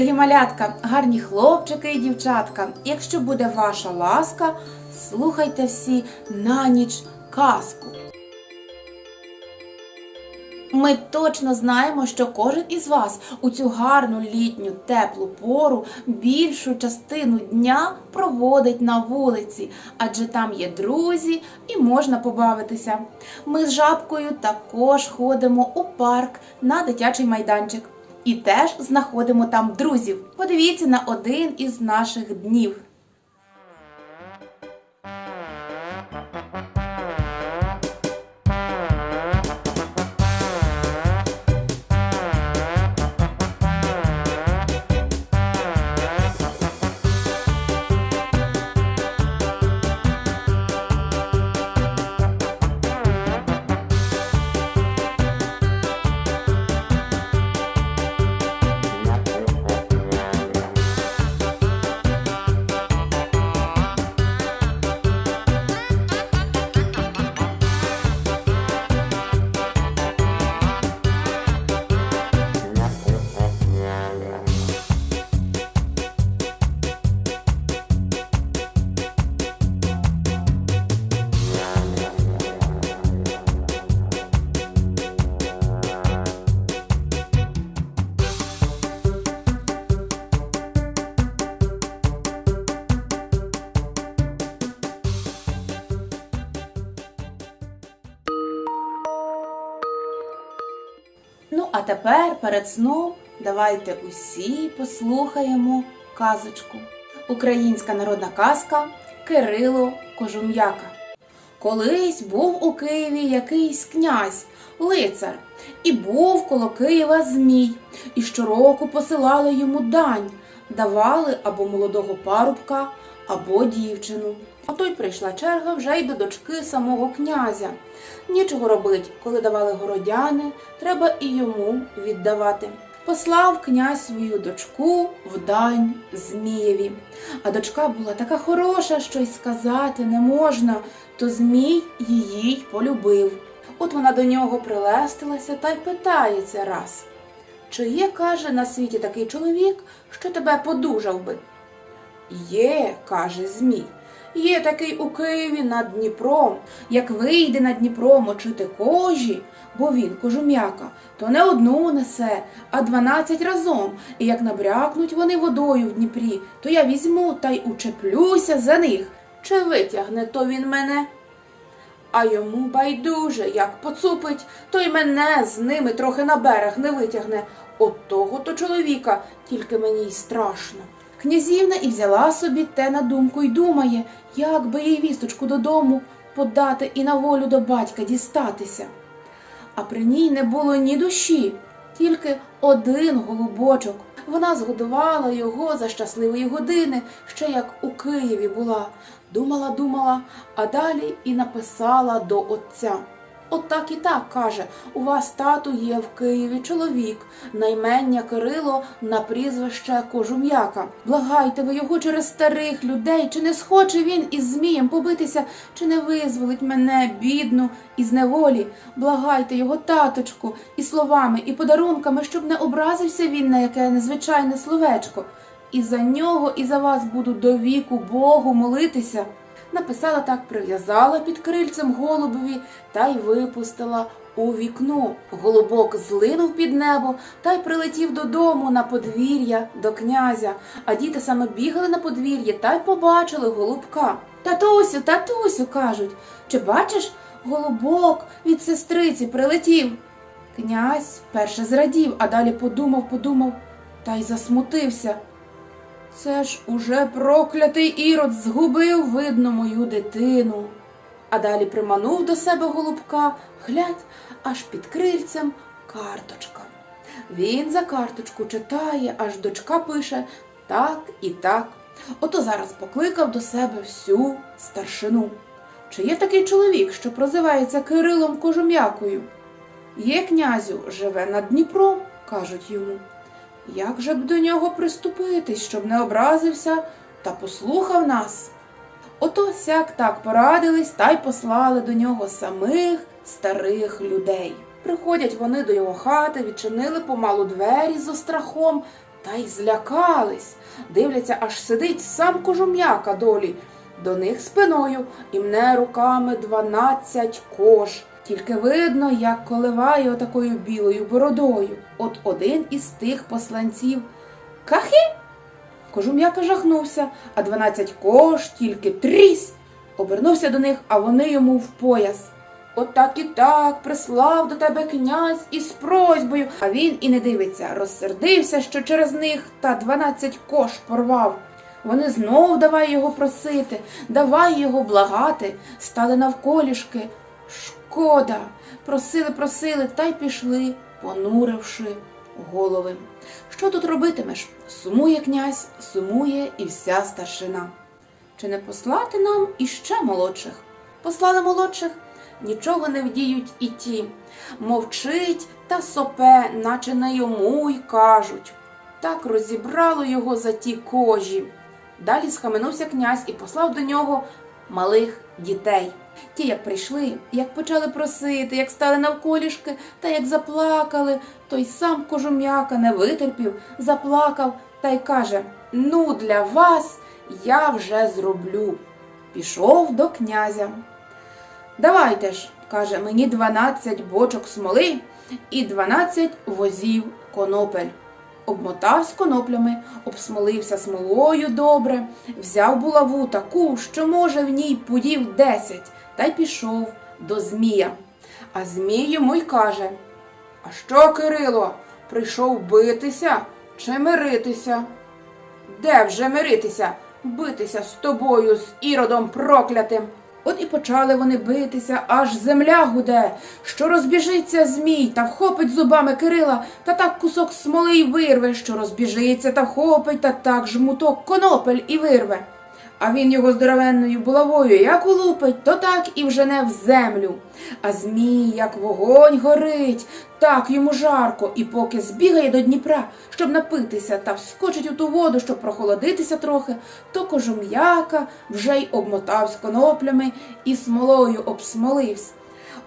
Дорогі малятка, гарні хлопчики і дівчатка. Якщо буде ваша ласка, слухайте всі на ніч казку. Ми точно знаємо, що кожен із вас у цю гарну літню теплу пору більшу частину дня проводить на вулиці, адже там є друзі і можна побавитися. Ми з жабкою також ходимо у парк на дитячий майданчик і теж знаходимо там друзів. Подивіться на один із наших днів. А тепер перед сном давайте усі послухаємо казочку. Українська народна казка Кирило Кожум'яка. Колись був у Києві якийсь князь, лицар, і був коло Києва змій, і щороку посилали йому дань, давали або молодого парубка, або дівчину. А той прийшла черга вже й до дочки самого князя. Нічого робить, коли давали городяни, треба і йому віддавати. Послав князь свою дочку в дань Змієві. А дочка була така хороша, що й сказати не можна, то Змій її й полюбив. От вона до нього прилестилася та й питається раз. Чи є, каже, на світі такий чоловік, що тебе подужав би? Є, каже Змій. Є такий у Києві над Дніпром. Як вийде на Дніпро мочити кожі, бо він кожум'яка, то не одну несе, а дванадцять разом. І як набрякнуть вони водою в Дніпрі, то я візьму та й учеплюся за них. Чи витягне то він мене? А йому байдуже, як поцупить, то й мене з ними трохи на берег не витягне. От того то чоловіка, тільки мені й страшно. Князівна і взяла собі те на думку й думає, як би їй вісточку додому подати і на волю до батька дістатися. А при ній не було ні душі, тільки один голубочок. Вона згодувала його за щасливої години, ще як у Києві була. Думала, думала, а далі і написала до отця. От і так каже: у вас тату є в Києві чоловік, наймення Кирило на прізвище Кожум'яка. Благайте ви його через старих людей, чи не схоче він із Змієм побитися, чи не визволить мене, бідну, із неволі. Благайте його, таточку, і словами, і подарунками, щоб не образився він на яке незвичайне словечко. І за нього, і за вас буду до віку Богу молитися. Написала так, прив'язала під крильцем голубові та й випустила у вікно. Голубок злинув під небо та й прилетів додому на подвір'я до князя. А діти саме бігали на подвір'я та й побачили голубка. Татусю, татусю, кажуть, чи бачиш, голубок від сестриці прилетів. Князь перше зрадів, а далі подумав, подумав та й засмутився. Це ж уже проклятий ірод згубив, видно, мою дитину. А далі приманув до себе голубка, глядь, аж під крильцем карточка. Він за карточку читає, аж дочка пише так і так. Ото зараз покликав до себе всю старшину. Чи є такий чоловік, що прозивається Кирилом Кожум'якою? Є князю, живе над Дніпром, кажуть йому. Як же б до нього приступитись, щоб не образився та послухав нас? Ото сяк так порадились та й послали до нього самих старих людей. Приходять вони до його хати, відчинили помалу двері з острахом та й злякались. Дивляться, аж сидить сам кожум'яка долі. До них спиною і мне руками дванадцять кож. Тільки видно, як коливає отакою білою бородою. От один із тих посланців. Кахи! Кожум'яка жахнувся, а дванадцять кош тільки трісь. Обернувся до них, а вони йому в пояс. От так і так прислав до тебе князь із просьбою. А він і не дивиться, розсердився, що через них та дванадцять кош порвав. Вони знов давай його просити, давай його благати, стали навколішки. Шкода. Просили, просили, та й пішли, понуривши голови. Що тут робитимеш? Сумує князь, сумує і вся старшина. Чи не послати нам іще молодших? Послали молодших, нічого не вдіють і ті. Мовчить та сопе, наче не йому й кажуть. Так розібрало його за ті кожі. Далі схаменувся князь і послав до нього малих дітей. Ті, як прийшли, як почали просити, як стали навколішки, та як заплакали, той сам кожум'яка не витерпів, заплакав та й каже: Ну, для вас я вже зроблю. Пішов до князя. Давайте ж, каже, мені дванадцять бочок смоли і дванадцять возів конопель. Обмотавсь коноплями, обсмолився смолою добре, взяв булаву таку, що, може, в ній пудів десять, та й пішов до Змія. А Змій йому й каже: А що, Кирило, прийшов битися чи миритися? Де вже миритися? Битися з тобою, з іродом проклятим. От і почали вони битися, аж земля гуде, що розбіжиться змій та вхопить зубами Кирила, та так кусок смоли й вирве, що розбіжиться та вхопить, та так жмуток конопель і вирве. А він його здоровенною булавою як улупить, то так і вжене в землю. А змій, як вогонь горить, так йому жарко, і поки збігає до Дніпра, щоб напитися та вскочить у ту воду, щоб прохолодитися трохи, то кожум'яка вже й обмотавсь коноплями і смолою обсмоливсь.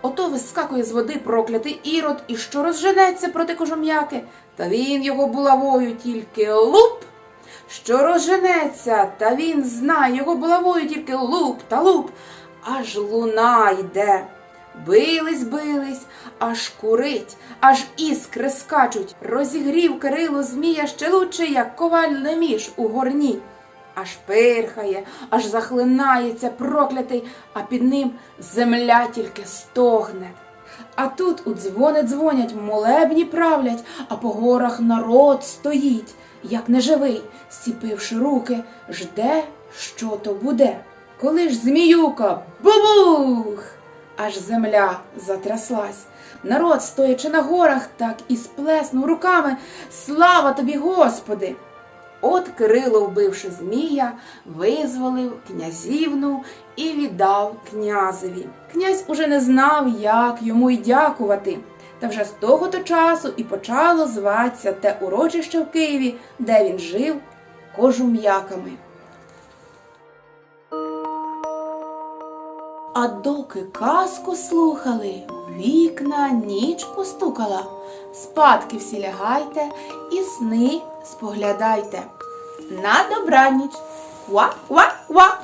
Ото вискакує з води проклятий ірод, і що розженеться проти кожум'яки, та він його булавою тільки луп що розженеться, та він знає його булавою тільки луп та луп, аж луна йде. Бились, бились, аж курить, аж іскри скачуть. Розігрів Кирило змія ще лучше, як ковальний між у горні. Аж пирхає, аж захлинається проклятий, а під ним земля тільки стогне. А тут у дзвони дзвонять, молебні правлять, а по горах народ стоїть, як неживий, стіпивши руки, жде, що то буде. Коли ж зміюка бубух, аж земля затряслась. Народ, стоячи на горах, так і сплеснув руками. Слава тобі, Господи! От Кирило, вбивши Змія, визволив князівну і віддав князеві. Князь уже не знав, як йому й дякувати. Та вже з того то часу і почало зватися те урочище в Києві, де він жив кожум'яками. А доки казку слухали, вікна ніч постукала. Спадки всі лягайте і сни споглядайте. На добраніч! Ва-ва-ва!